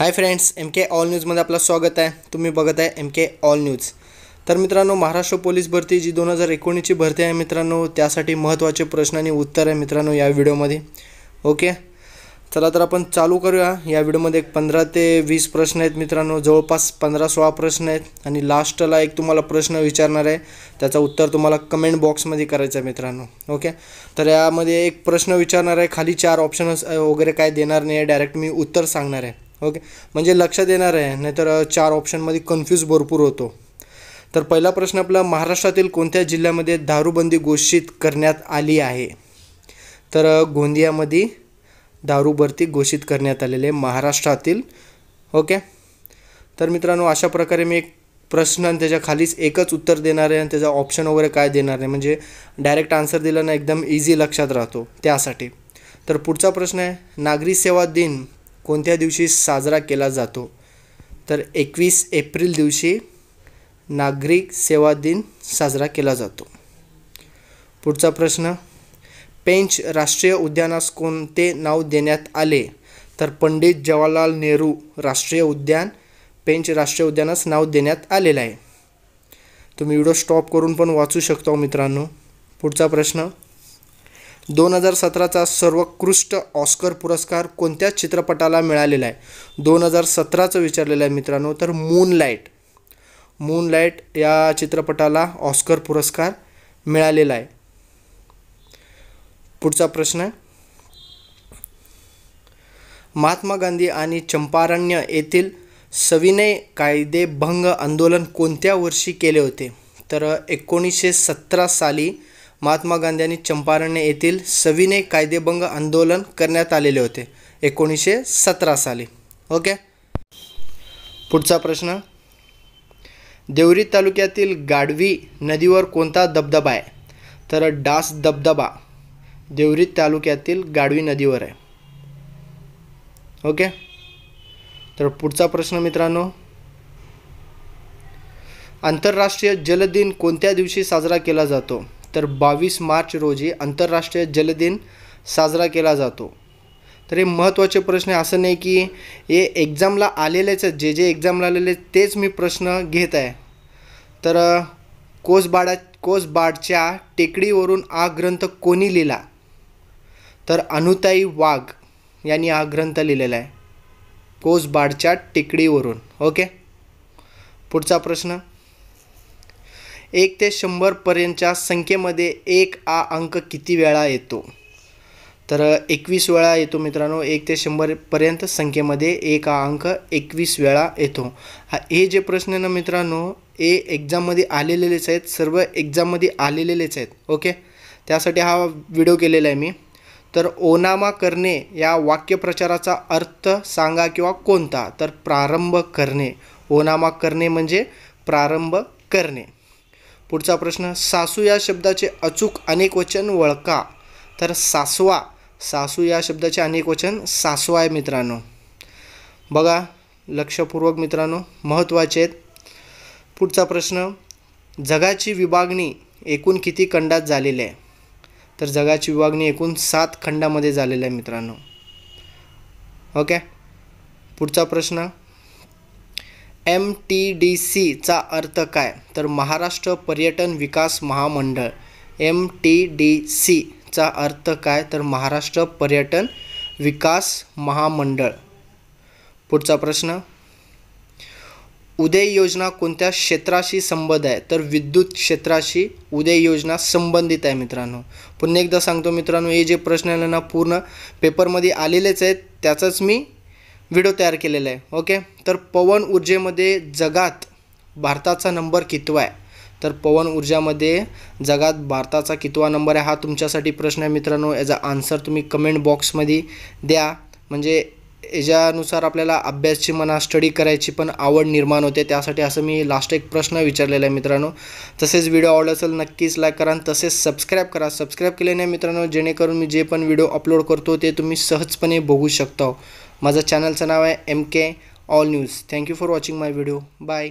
Hi friends M K all न्यूजमध्ये आपलं स्वागत आहे. तुम्ही बघत आहे एम के ऑल न्यूज तर मित्रांनो महाराष्ट्र पोलीस भरती जी दोन हजार एकोणीसची भरती आहे मित्रांनो त्यासाठी महत्त्वाचे प्रश्न आणि उत्तर आहे मित्रांनो या व्हिडिओमध्ये. ओके? चला तर आपण चालू करूया. या व्हिडिओमध्ये एक पंधरा ते वीस प्रश्न आहेत मित्रांनो जवळपास पंधरा सोळा प्रश्न आहेत. आणि लास्टला एक तुम्हाला प्रश्न विचारणार आहे. त्याचं उत्तर तुम्हाला कमेंट बॉक्समध्ये करायचं आहे मित्रांनो. ओके? तर यामध्ये एक प्रश्न विचारणार आहे. खाली चार ऑप्शन्स वगैरे काय देणार नाही आहे. डायरेक्ट मी उत्तर सांगणार आहे. ओके? म्हणजे लक्ष देणार आहे नाहीतर चार ऑप्शनमध्ये कन्फ्यूज भरपूर होतो. तर पहिला प्रश्न आपला महाराष्ट्रातील कोणत्या जिल्ह्यामध्ये दारूबंदी घोषित करण्यात आली आहे? तर गोंदियामध्ये दारूभरती घोषित करण्यात आलेले आहे महाराष्ट्रातील. ओके? तर मित्रांनो अशा प्रकारे मी एक प्रश्न आणि त्याच्या खालीच एकच उत्तर देणार आहे आणि त्याचा ऑप्शन वगैरे काय देणार नाही. म्हणजे डायरेक्ट आन्सर दिला ना एकदम इझी लक्षात राहतो. त्यासाठी. तर पुढचा प्रश्न आहे नागरी सेवा दिन कोणत्या दिवशी साजरा केला जातो? तर एकवीस एप्रिल दिवशी नागरिक सेवा दिन साजरा केला जातो. पुढचा प्रश्न पेंच राष्ट्रीय उद्यानास कोणते नाव देण्यात आले? तर पंडित जवाहरलाल नेहरू राष्ट्रीय उद्यान पेंच राष्ट्रीय उद्यानास नाव देण्यात आलेलं आहे. तुम्ही व्हिडिओ स्टॉप करून पण वाचू शकतो हो मित्रांनो. पुढचा प्रश्न दोन हजार सतराचा सर्वोत्कृष्ट ऑस्कर पुरस्कार कोणत्या चित्रपटाला मिळालेला आहे? दोन हजार सतराचं विचारलेलं आहे मित्रांनो तर मूनलाईट मूनलाईट या चित्रपटाला ऑस्कर पुरस्कार मिळालेला आहे. पुढचा प्रश्न महात्मा गांधी आणि चंपारण्य येथील सविनय कायदेभंग आंदोलन कोणत्या वर्षी केले होते? तर एकोणीसशे सतरा साली महात्मा गांधी आणि चंपारण्य येथील सविनय कायदेभंग आंदोलन करण्यात आलेले होते एकोणीसशे सतरा साली. ओके? पुढचा प्रश्न. देवरी तालुक्यातील गाढवी नदीवर कोणता धबधबा आहे? तर डास धबधबा देवरी तालुक्यातील गाढवी नदीवर आहे. ओके? तर पुढचा प्रश्न मित्रांनो. आंतरराष्ट्रीय जलदिन कोणत्या दिवशी साजरा केला जातो? तर बावीस मार्च रोजी आंतरराष्ट्रीय जलदिन साजरा केला जातो. तर हे महत्त्वाचे प्रश्न असं नाही की हे एक्झामला आलेलेच जे जे एक्झामला आलेले तेच मी प्रश्न घेत आहे. तर कोसबाडा कोसबाडच्या टेकडीवरून हा ग्रंथ कोणी लिहिला? तर अनुताई वाघ यांनी हा ग्रंथ लिहिलेला आहे. कोसबाडच्या टेकडीवरून. ओके? पुढचा प्रश्न. एक ते शंभरपर्यंतच्या संख्येमध्ये एक आ अंक किती वेळा येतो? तर एकवीस वेळा येतो मित्रांनो एक ते शंभरपर्यंत संख्येमध्ये एक हा अंक एकवीस वेळा येतो. हा हे जे प्रश्न ना मित्रांनो हे एक्झाममध्ये आलेलेच आहेत सर्व एक्झाममध्ये आलेलेच आहेत ओके? त्यासाठी हा व्हिडिओ केलेला आहे मी. तर ओनामा करणे या वाक्यप्रचाराचा अर्थ सांगा किंवा कोणता? तर प्रारंभ करणे. ओनामा करणे म्हणजे प्रारंभ करणे. पुढचा प्रश्न सासू या शब्दाचे अचूक अनेक वचन वळका. तर सासवा सासू या शब्दाचे अनेक वचन सासवा आहे मित्रांनो. बघा लक्षपूर्वक मित्रांनो महत्त्वाचे आहेत. पुढचा प्रश्न जगाची विभागणी एकूण किती खंडात झालेली आहे? तर जगाची विभागणी एकूण सात खंडामध्ये झालेली आहे मित्रांनो. ओके? पुढचा प्रश्न एम टी डी सीचा अर्थ काय? तर महाराष्ट्र पर्यटन विकास महामंडळ एम टी डी सीचा अर्थ काय? तर महाराष्ट्र पर्यटन विकास महामंडळ. पुढचा प्रश्न. उदय योजना कोणत्या क्षेत्राशी संबंध आहे? तर विद्युत क्षेत्राशी उदय योजना संबंधित आहे मित्रांनो. पुन्हा एकदा सांगतो मित्रांनो हे जे प्रश्न आहे ना पूर्ण पेपरमध्ये आलेलेच आहेत त्याचाच मी व्हिडिओ तयार केलेला आहे. ओके तर पवन ऊर्जेमध्ये जगात भारताचा नंबर कितवा आहे? तर पवन ऊर्जामध्ये जगात भारताचा कितवा नंबर आहे? हा तुमच्यासाठी प्रश्न आहे मित्रांनो. याचा आन्सर तुम्ही कमेंट बॉक्समध्ये द्या. म्हणजे याच्यानुसार आपल्याला अभ्यासची म्हणा स्टडी करायची पण आवड निर्माण होते. त्यासाठी असं मी लास्ट एक प्रश्न विचारलेला आहे मित्रांनो. तसेच व्हिडिओ आवडला असेल नक्कीच लाईक करा. तसेच सबस्क्राईब करा. सबस्क्राईब केल्याने मित्रांनो जेणेकरून मी जे पण व्हिडिओ अपलोड करतो ते तुम्ही सहजपणे बघू शकता. माझं चॅनलचं नाव आहे M K all news thank you for watching my video bye